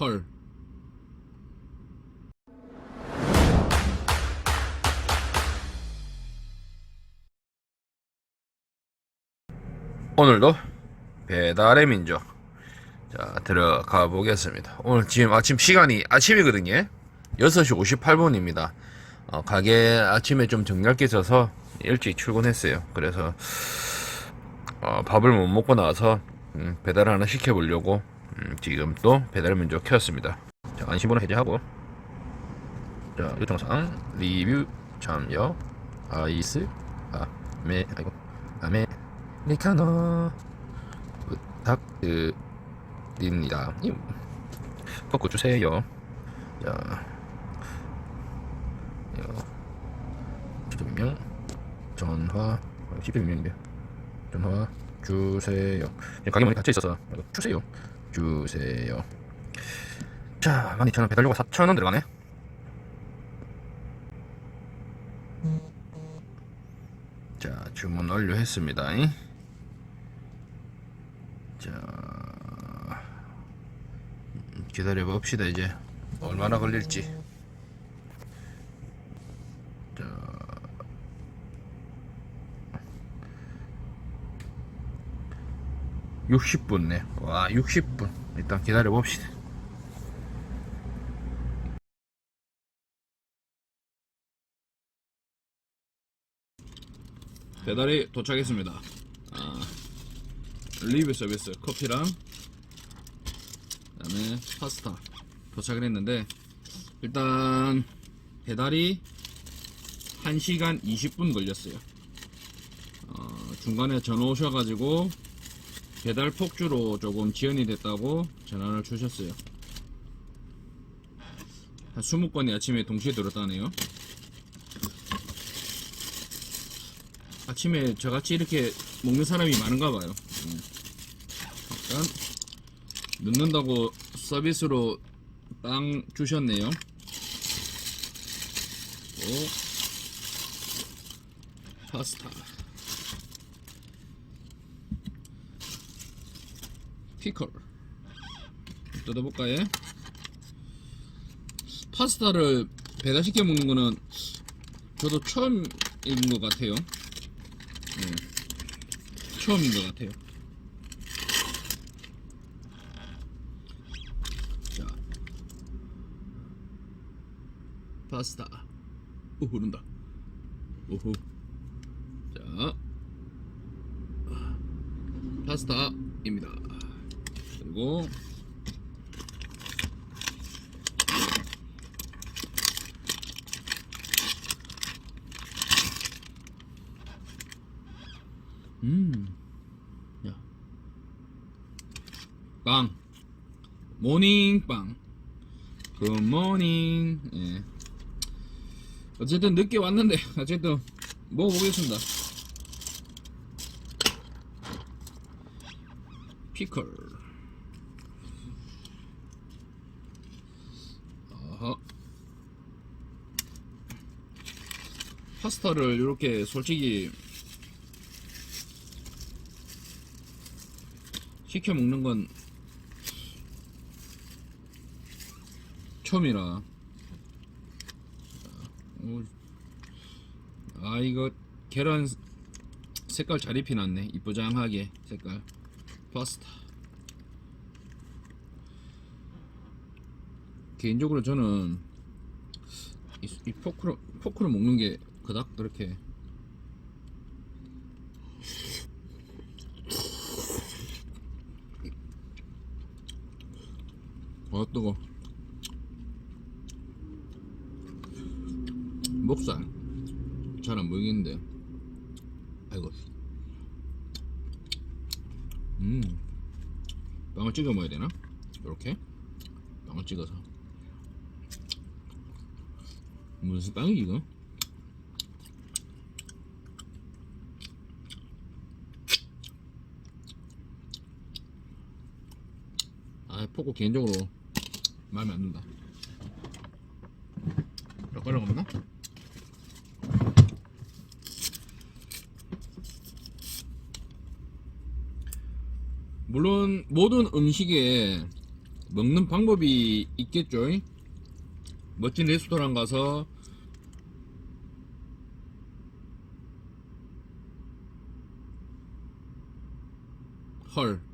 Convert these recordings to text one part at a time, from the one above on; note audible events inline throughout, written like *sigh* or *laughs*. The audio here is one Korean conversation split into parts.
헐. 오늘도 배달의 민족. 자 들어가 보겠습니다. 오늘 지금 아침 시간이 아침이거든요. 6시 58분입니다. 어, 가게 아침에 좀게 있어서 일찍 출근했어요. 그래서 어, 밥을 못 먹고 나서 음, 배달 하나 시켜보려고 음, 지금 또 배달의 민족 켰습니다 자 안심번호 해제하고 자 요청사항 리뷰 참여 아이스 아메 아이고 아메 리카노 부탁드립니다. 이, 꺾어 주세요. 자, 지도명 전화 10명인데 전화 주세요. 예, 가게 문이 닫혀 있어서 주세요. 주세요. 자, 12,000원 배달료가 4,000원 들어가네. 자, 주문 완료했습니다. 자, 기다려 봅시다 이제 얼마나 걸릴지. (60분네) 와 (60분) 일단 기다려 봅시다. 배달이 도착했습니다. 아, 리뷰 서비스 커피랑 그다음에 파스타 도착을 했는데 일단 배달이 1시간 20분 걸렸어요. 어, 중간에 전화 오셔가지고 배달 폭주로 조금 지연이 됐다고 전화를 주셨어요. 한 20건이 아침에 동시에 들었다네요. 아침에 저같이 이렇게 먹는 사람이 많은가 봐요. 음. 일단 넣는다고 서비스로 빵 주셨네요. 또 파스타. 피클. 뜯어볼까요? 파스타를 배달시켜 먹는 거는 저도 처음인 것 같아요. 처음인 것 같아요. 자, 파스타. 오 흐른다. 오호. 자, 파스타입니다. 그리고 음. 야. 빵. 모닝 빵. 굿모닝. 예. 어쨌든 늦게 왔는데 *laughs* 어쨌든 먹어보겠습니다. 피클. 어허. 파스타를 이렇게 솔직히 시켜 먹는 건 처음이라. 오, 아 이거 계란 색깔 잘 입혀놨네. 이쁘장하게 색깔. 파스타. 개인적으로 저는 이, 이 포크로 포크로 먹는 게 그닥? 그렇게. 아 뜨거. 목살. 잘 안 보이겠는데. 아이고. 음. 빵을 찍어 먹어야 되나? 이렇게? 빵을 찍어서. 무슨 빵이 이거 아 포코 개인적으로 마음에 안 든다. 젓가락 없나? 물론 모든 음식에 먹는 방법이 있겠죠. 멋진 레스토랑 가서 헐.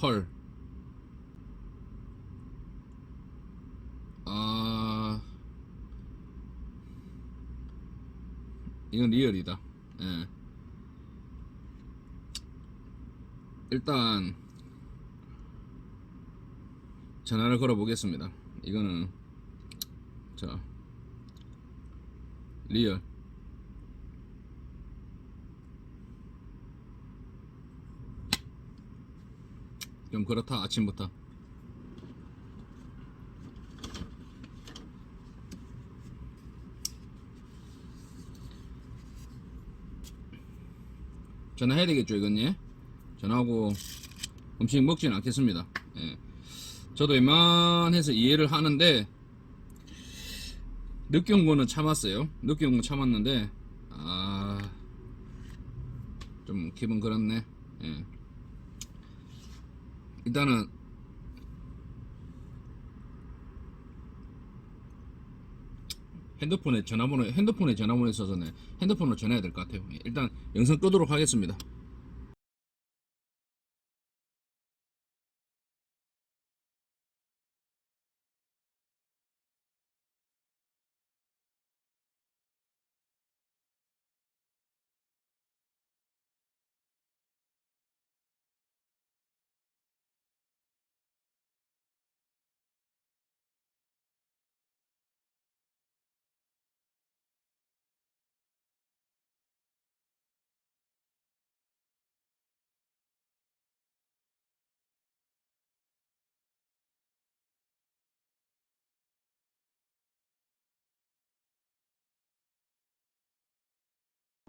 헐. 아. 이건 리얼이다. 예. 일단 전화를 걸어 보겠습니다. 이거는 자 리얼 좀 그렇다 아침부터. 전화해야 되겠죠 이건 예 전화하고 음식 먹지는 않겠습니다. 예. 저도 웬만해서 이해를 하는데 늦게 온 거는 참았어요. 늦게 온 거 참았는데 아 좀 기분 그렇네. 예. 일단은 핸드폰에 전화번호 핸드폰에 전화번호 있어서 네 핸드폰으로 전화해야 될 것 같아요. 일단 영상 끄도록 하겠습니다